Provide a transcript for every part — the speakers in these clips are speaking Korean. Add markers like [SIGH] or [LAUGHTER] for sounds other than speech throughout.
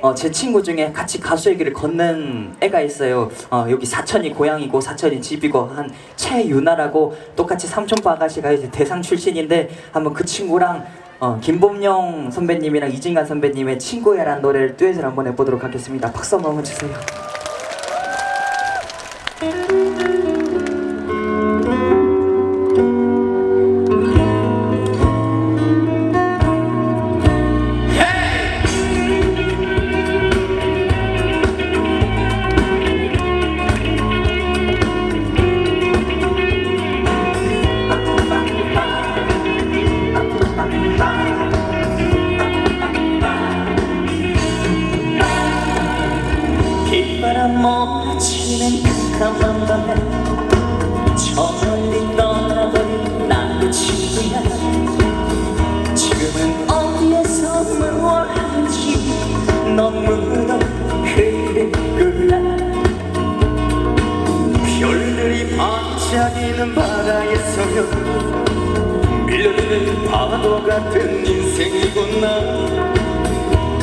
어, 제 친구 중에 같이 가수의 길을 걷는 애가 있어요. 어, 여기 사천이 고향이고 사천이 집이고 한 최유나라고 똑같이 삼촌파 아가씨가 이제 대상 출신인데 한번 그 친구랑 어, 김범용 선배님이랑 이진관 선배님의 친구야란 노래를 듀엣을 한번 해보도록 하겠습니다. 박수 한번 주세요.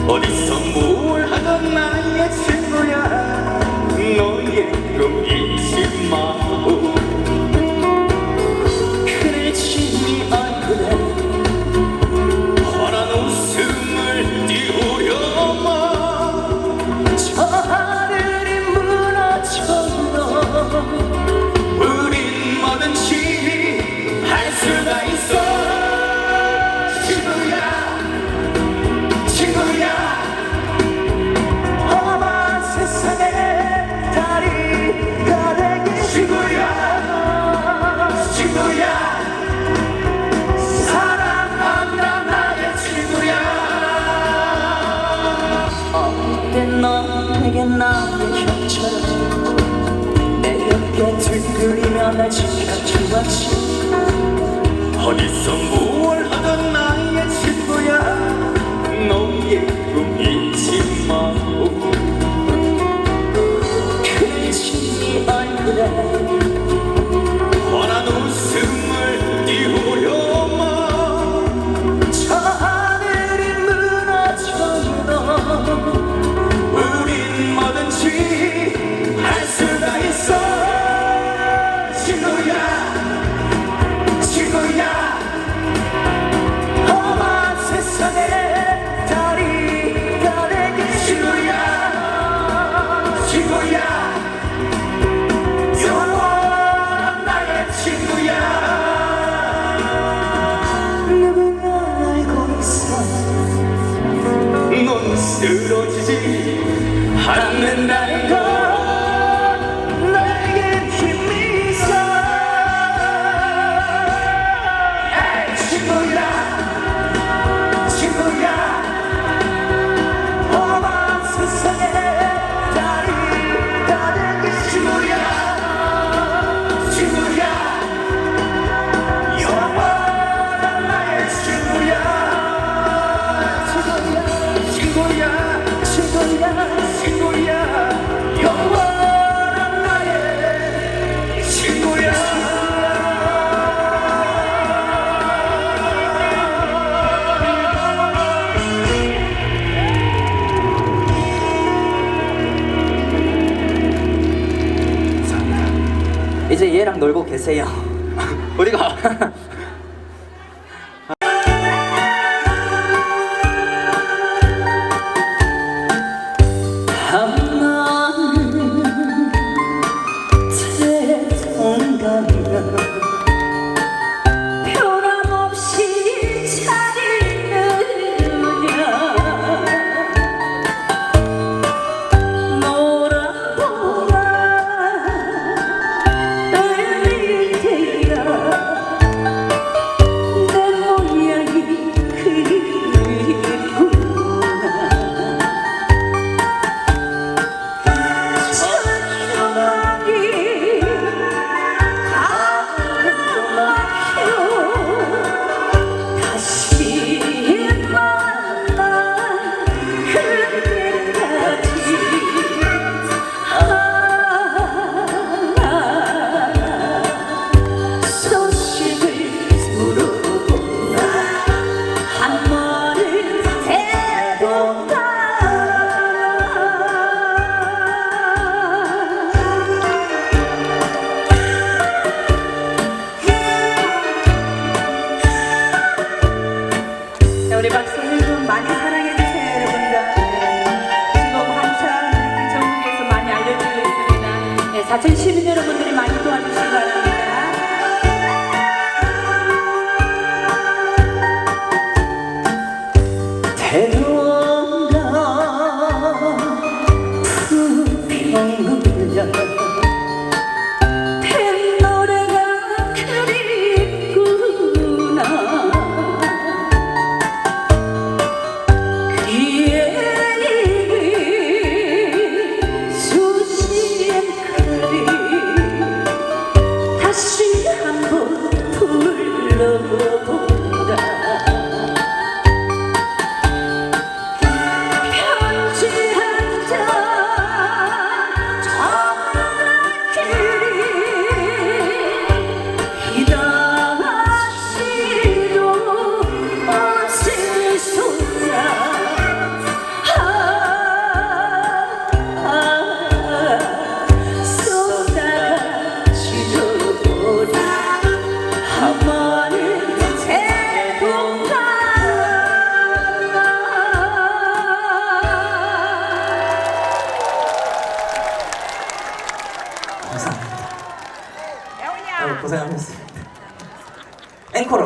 Odyssey. touch. 这样。 네, 4천 시민 여러분들이 많이 도와주시고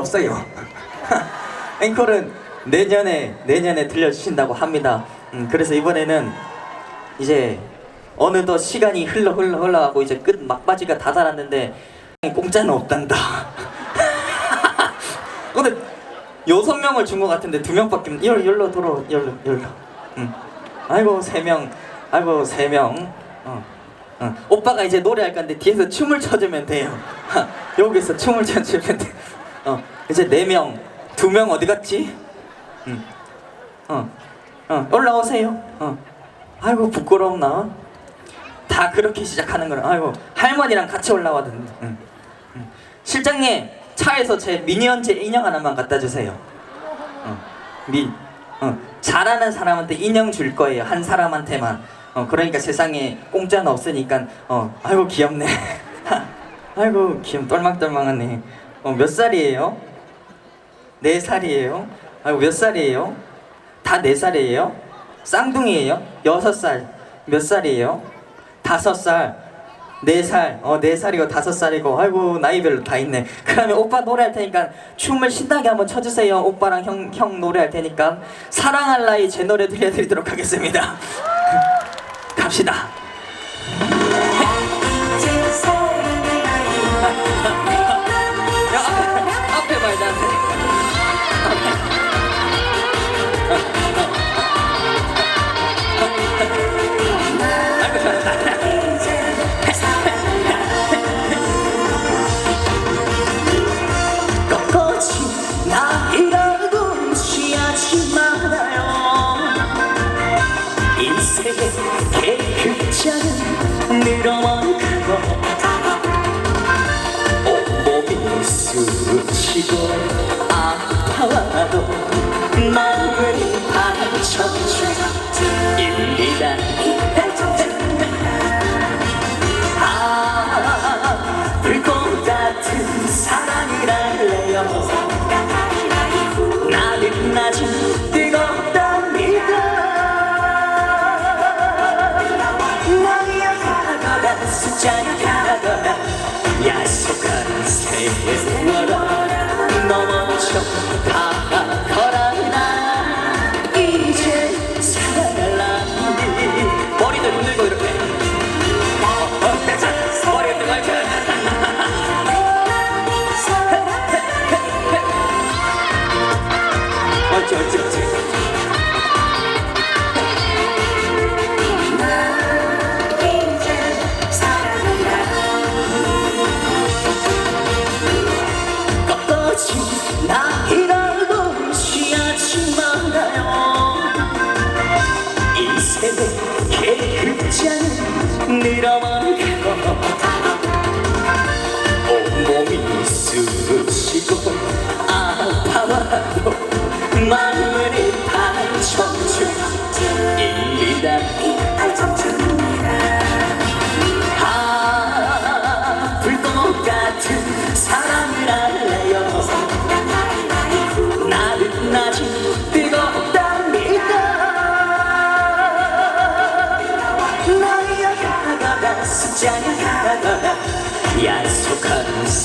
없어요. [LAUGHS] 앵콜은 내년에 내년에 들려주신다고 합니다. 음, 그래서 이번에는 이제 어느덧 시간이 흘러 흘러 흘러가고 이제 끝 막바지가 다 달았는데 공짜는 없단다. [LAUGHS] 근데 여섯 명을 준 것 같은데 두 명밖에 없- 열 열로 들어 열로 열로. 응. 아이고 세 명. 아이고 세 명. 어. 어. 오빠가 이제 노래할 건데 뒤에서 춤을 춰주면 돼요. [LAUGHS] 여기서 춤을 춰주면 돼. 어. 이제 네 명. 두 명 어디 갔지? 응. 어. 어. 올라오세요. 어. 아이고 부끄럽나? 다 그렇게 시작하는 거라. 아이고 할머니랑 같이 올라와든. 응. 응. 실장님 차에서 제 미니언즈 인형 하나만 갖다 주세요. 어. 미. 어. 잘하는 사람한테 인형 줄 거예요. 한 사람한테만. 어. 그러니까 세상에 공짜는 없으니까. 어. 아이고 귀엽네. [LAUGHS] 아이고 귀염 똘망똘망하네. 어. 몇 살이에요? 네 살이에요. 아이고 몇 살이에요? 다 네 살이에요? 쌍둥이에요? 여섯 살. 몇 살이에요? 다섯 살. 네 살. 어, 네 살이고 다섯 살이고. 아이고, 나이별로 다 있네. 그러면 오빠 노래할 테니까 춤을 신나게 한번 춰주세요. 오빠랑 형, 형 노래할 테니까. 사랑할 나이 제 노래 들려드리도록 하겠습니다. [LAUGHS] 갑시다. 아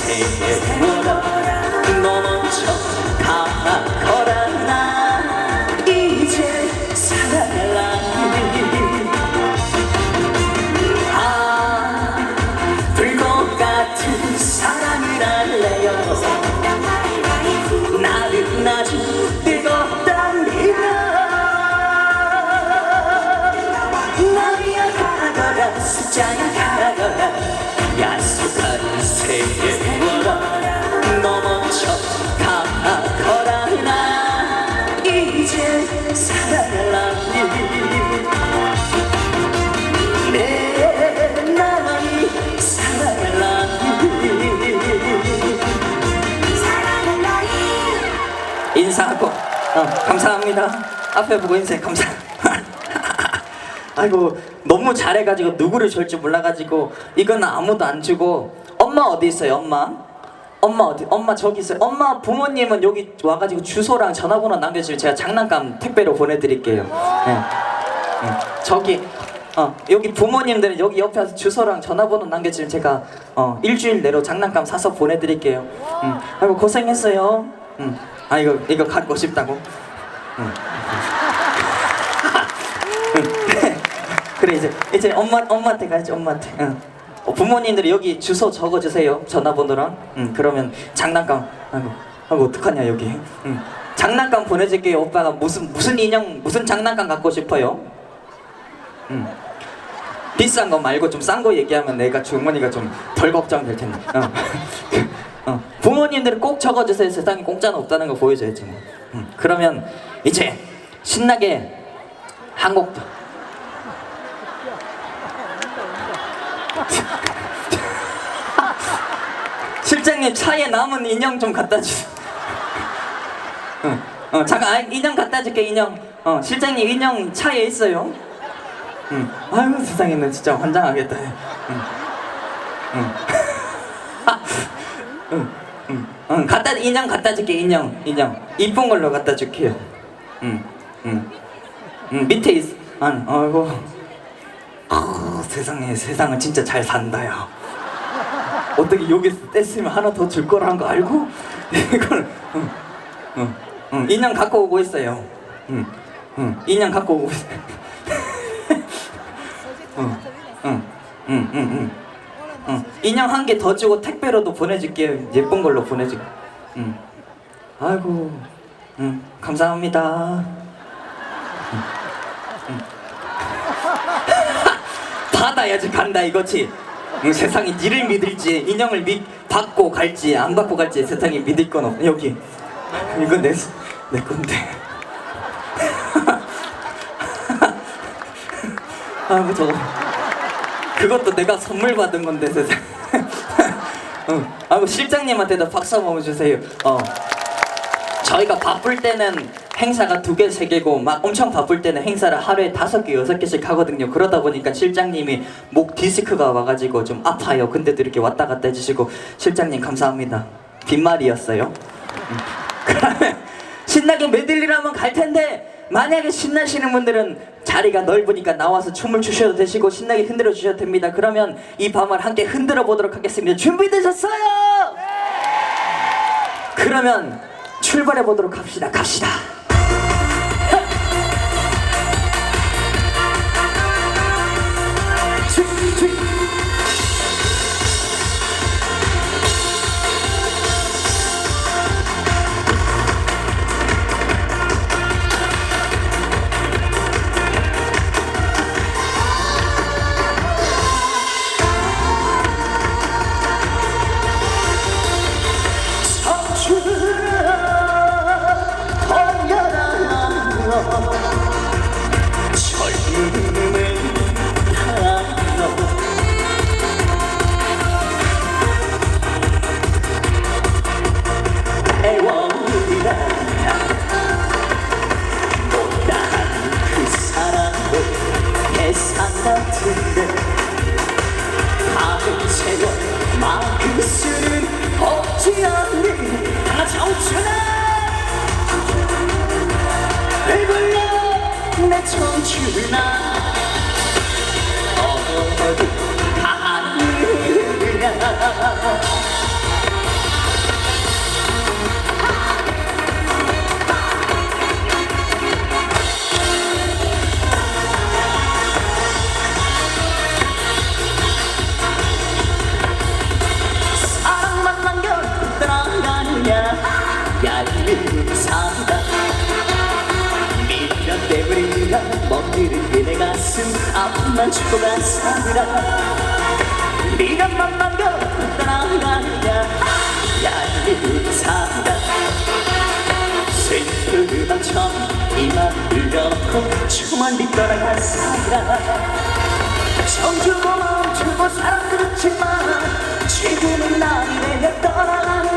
세월아 넘어져 가거라 나 이제 사랑하니 아 불꽃 같은 사랑을 할래요 나는 아직 뜨겁답니다 나이야 가거라 숫자야 가거라 인사하고. 어, 감사합니다. 앞에 보고 인사해. 감사. [LAUGHS] 아이고 너무 잘해가지고 누구를 줄지 몰라가지고 이거는 아무도 안 주고 엄마 어디 있어요 엄마? 엄마 어디? 엄마 저기 있어요. 엄마 부모님은 여기 와가지고 주소랑 전화번호 남겨주시면 제가 장난감 택배로 보내드릴게요. 네. 네. 저기 어 여기 부모님들은 여기 옆에 와서 주소랑 전화번호 남겨주시면 제가 어 일주일 내로 장난감 사서 보내드릴게요. 음. 아이고 고생했어요. 음. 아 이거 이거 갖고 싶다고. 음. [LAUGHS] [LAUGHS] 그래 이제 이제 엄마 엄마한테 가야지 엄마한테. 응. 어, 부모님들이 여기 주소 적어주세요 전화번호랑. 응 그러면 장난감. 아이고 아이고 어떡하냐 여기. 응. 장난감 보내줄게요 오빠가 무슨 무슨 인형 무슨 장난감 갖고 싶어요? 응. 비싼 거 말고 좀 싼 거 얘기하면 내가 주머니가 좀 덜 걱정될 텐데. 어. [LAUGHS] 어. 부모님들은 꼭 적어주세요. 세상에 공짜는 없다는 거 보여줘야지. 뭐. 응. 그러면 이제 신나게 한곡 실장님 차에 남은 인형 좀 갖다 주세요. 어, 어 잠깐 아, 인형 갖다 줄게 인형. 어 실장님 인형 차에 있어요. 응. 아이고 세상에 나 진짜 환장하겠다. 응. 응. [LAUGHS] 응. 응. 응. 갖다 인형 갖다 줄게 인형 인형 이쁜 걸로 갖다 줄게요. 응. 응. 응. 밑에 있. 아니 아이고. 아, 세상에 세상은 진짜 잘 산다야. 어떻게 여기서 뗐으면 하나 더 줄 거라는 거 알고 [LAUGHS] 이걸 응, 응, 응. 인형 갖고 오고 있어요. 응, 응. 인형 갖고 오고 있어요. [LAUGHS] 응, 응, 응, 응, 응. 응. 인형 한 개 더 주고 택배로도 보내줄게요. 예쁜 걸로 보내줄. 응. 아이고, 응, 감사합니다. 응, 응. [LAUGHS] 받아야지 간다 이거지. 응, 세상이 니를 믿을지 인형을 믿 받고 갈지 안 받고 갈지 세상에 믿을 건 없. 여기 이거 내내 건데. [LAUGHS] 아이고 저거 그것도 내가 선물 받은 건데 세상. 응. [LAUGHS] 아이고 실장님한테도 박수 한번 주세요. 어. 저희가 바쁠 때는 행사가 두 개, 세 개고 막 엄청 바쁠 때는 행사를 하루에 다섯 개, 여섯 개씩 하거든요. 그러다 보니까 실장님이 목 디스크가 와가지고 좀 아파요. 근데도 이렇게 왔다 갔다 해주시고 실장님 감사합니다. 빈말이었어요. 음. [LAUGHS] 그러면 신나게 메들리를 한번 갈 텐데 만약에 신나시는 분들은 자리가 넓으니까 나와서 춤을 추셔도 되시고 신나게 흔들어 주셔도 됩니다. 그러면 이 밤을 함께 흔들어 보도록 하겠습니다. 준비되셨어요? 그러면 출발해 보도록 합시다. 갑시다. 맘만 주고 간 사람이라. 네가 맘만 걸고 떠나가냐 야이 사람. 슬픈 밤처럼 이맘을 넣고 주만리 떠나간 사람 정주고 멈추고 사람 그렇지만 지금은 남이 내려 떠나가는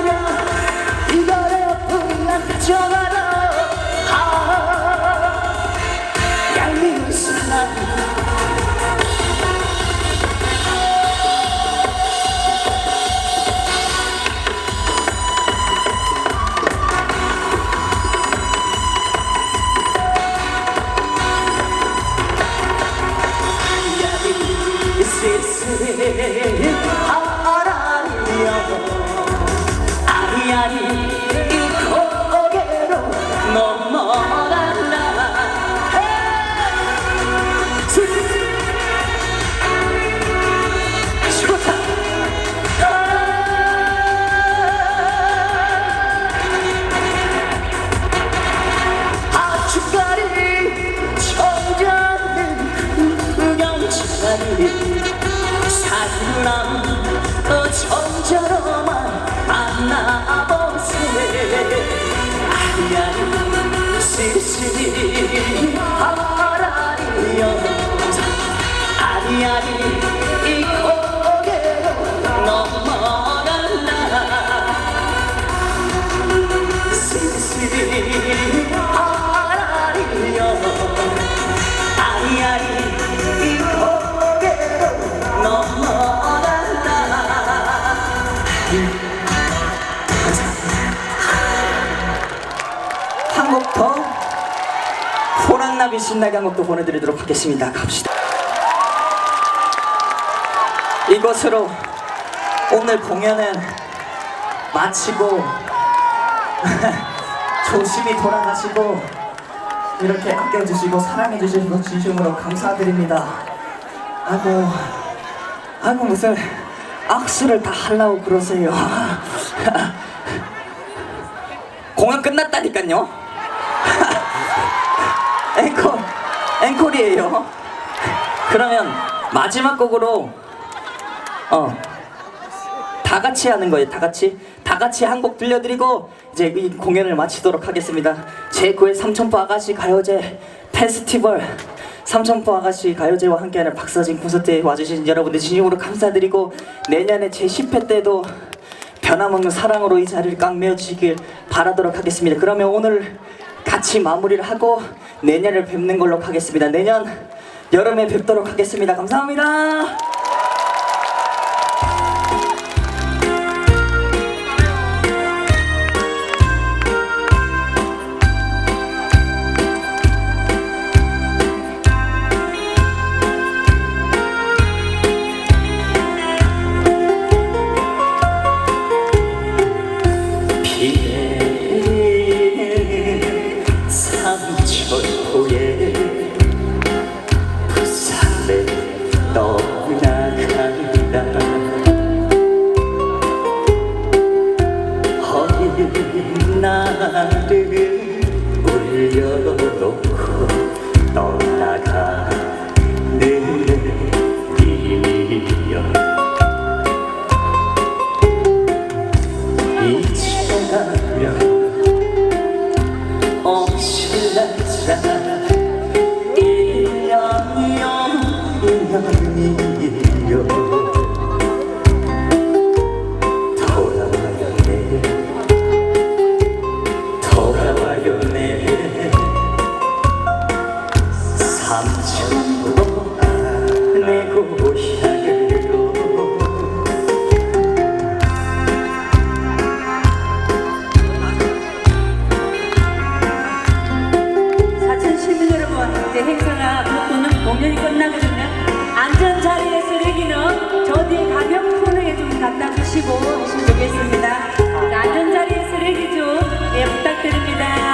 호랑나비 신나게 한곡더 보내드리도록 하겠습니다. 갑시다. 이것으로 오늘 공연은 마치고 [LAUGHS] 조심히 돌아가시고 이렇게 아껴주시고 사랑해주셔서 진심으로 감사드립니다. 아이고, 아이고 무슨 악수를 다 하려고 그러세요. [LAUGHS] 공연 끝났다니까요. 앵콜이에요. 그러면 마지막 곡으로 어. 다 같이 하는 거예요. 다 같이 다 같이 한 곡 들려드리고 이제 이 공연을 마치도록 하겠습니다. 제9회 삼천포 아가씨 가요제 페스티벌 삼천포 아가씨 가요제와 함께하는 박서진 콘서트에 와주신 여러분들 진심으로 감사드리고 내년에 제 10회 때도 변함없는 사랑으로 이 자리를 꽉 메워주시길 바라도록 하겠습니다. 그러면 오늘 같이 마무리를 하고 내년을 뵙는 걸로 하겠습니다. 내년 여름에 뵙도록 하겠습니다. 감사합니다. 안전 자리에 쓰레기는 저 뒤에 가격 코너에 좀 갖다 주시고 하시면 되겠습니다. 안전 자리에 쓰레기 좀 예, 부탁드립니다.